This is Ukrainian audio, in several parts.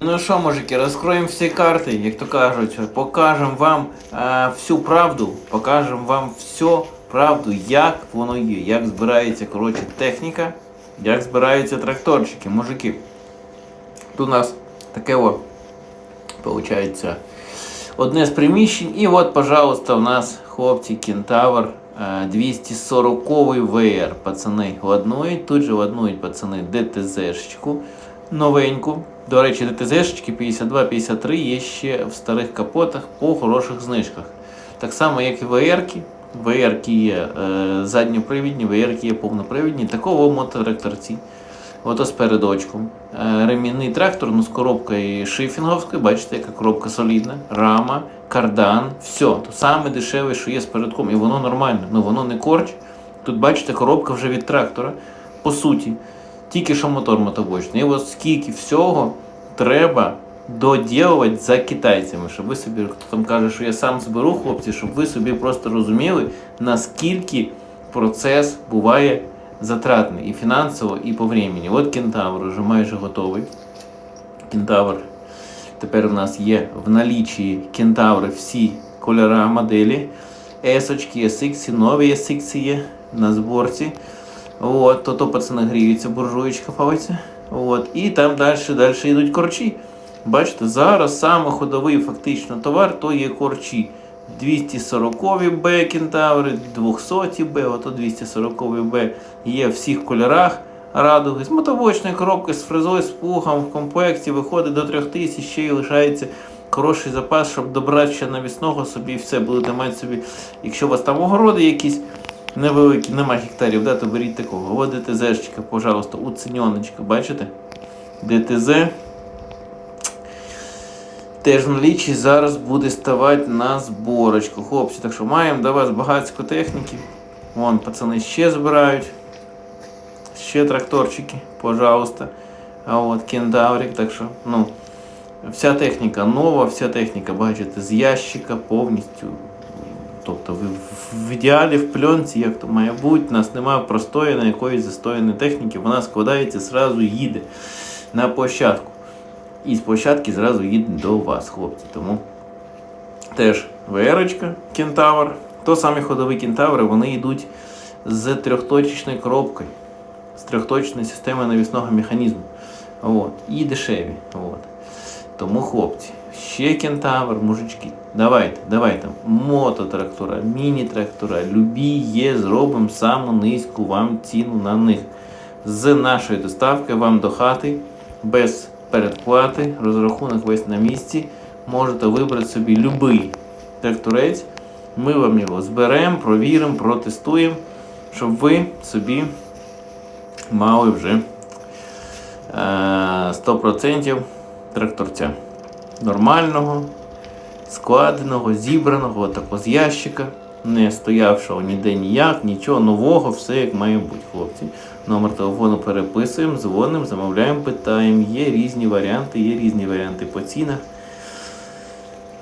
Ну що, мужики, розкроємо всі карти, як то кажуть, покажемо вам е, всю правду, покажемо вам всю правду, як воно є, як збирається коротше, техніка, як збираються тракторчики, мужики. Тут у нас таке о, виходить, одне з приміщень. І от, пожалуйста, у нас хлопці Кентавр е, 240 ВР. Пацани ладнують. Тут же ладнують пацани ДТЗшечку новеньку. До речі, ДТЗшечки 52-53 є ще в старих капотах по хороших знижках. Так само, як і ВРки. ВРки є е, задньопривідні, ВРки є повнопривідні. Такого мототракторці. Ото з передочком. Е, ремінний трактор, ну з коробкою шифінговською, бачите, яка коробка солідна, рама, кардан, все. То саме дешеве, що є з передком. І воно нормально, ну воно не корч. Тут бачите, коробка вже від трактора. По суті, тільки що мотор мотобочний. І от скільки всього треба доділувати за китайцями, щоб ви собі, хто там каже, що я сам зберу, хлопці, щоб ви собі просто розуміли, наскільки процес буває затратний і фінансово, і по времени. От кентавр вже майже готовий. Кентавр. Тепер у нас є в налічі кентаври всі кольори моделі. S-очки, SX, нові SX є на зборці. От, то то пацани гріються, буржуєчка фавиться. От, і там далі, далі йдуть корчі. Бачите, зараз саме ходовий фактично товар то є корчі. 240 Б кентаври, 200 Б, ото 240 Б є в всіх кольорах радуги. З мотовочною коробкою, з фрезою, з пухом в комплекті виходить до 3000, ще й лишається хороший запас, щоб добрати ще навісного собі і все будете мати собі. Якщо у вас там огороди якісь невеликі, нема гектарів, да, то беріть такого. От ДТЗ-шечка, пожалуйста, уціньоночка, бачите? ДТЗ. Теж в налічі зараз буде ставати на зборочку. Хлопці, так що маємо до вас багатсько техніки. Вон, пацани ще збирають. Ще тракторчики, пожалуйста. А от кентаврик, так що, ну, вся техніка нова, вся техніка, бачите, з ящика повністю. Тобто ви в ідеалі в пленці, як то має бути, у нас немає простояної якоїсь застояної техніки, вона складається, зразу їде на площадку. І з площадки зразу їде до вас, хлопці. Тому теж ВР-очка, кентавр. То самі ходові кентаври, вони йдуть з трьохточечною коробкою, з трьохточною системою навісного механізму. От. І дешеві. От. Тому, хлопці, ще кентавр, мужички. Давайте, давайте. Мототрактора, міні-трактора, любі є, зробимо саму низьку вам ціну на них. З нашої доставки вам до хати без передплати, розрахунок весь на місці. Можете вибрати собі будь-який тракторець. Ми вам його зберемо, провіримо, протестуємо, щоб ви собі мали вже е, 100% тракторця. Нормального, складеного, зібраного, тако з ящика, не стоявшого ніде ніяк, нічого нового, все як має бути, хлопці. Номер телефону переписуємо, дзвонимо, замовляємо, питаємо. Є різні варіанти, є різні варіанти по цінах.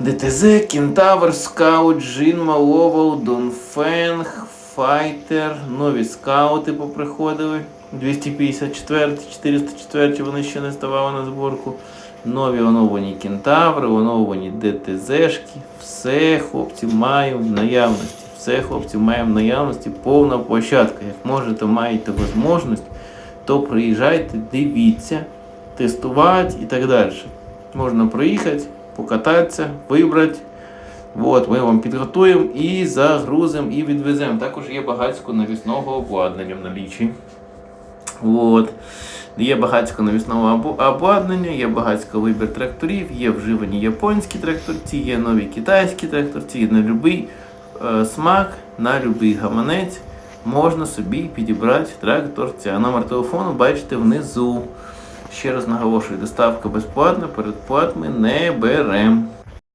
ДТЗ, Кентавр, Скаут, Джин, Маловал, Донфенг, Файтер, нові скаути поприходили. 254, 404 вони ще не ставали на зборку. Нові оновлені кентаври, оновлені ДТЗшки. Все, хлопці, маємо в наявності. Все, хлопці, маємо в наявності. Повна площадка. Як можете, маєте можливість, то приїжджайте, дивіться, тестувати і так далі. Можна проїхати, покататися, вибрати. От, ми вам підготуємо і загрузимо, і відвеземо. Також є багатсько навісного обладнання в налічі. От. Є багатсько навісного обладнання, є багатсько вибір тракторів, є вживані японські тракторці, є нові китайські тракторці, на будь-який е, смак, на будь-який гаманець можна собі підібрати тракторця. Номер телефону бачите внизу. Ще раз наголошую, доставка безплатна, передплат ми не беремо.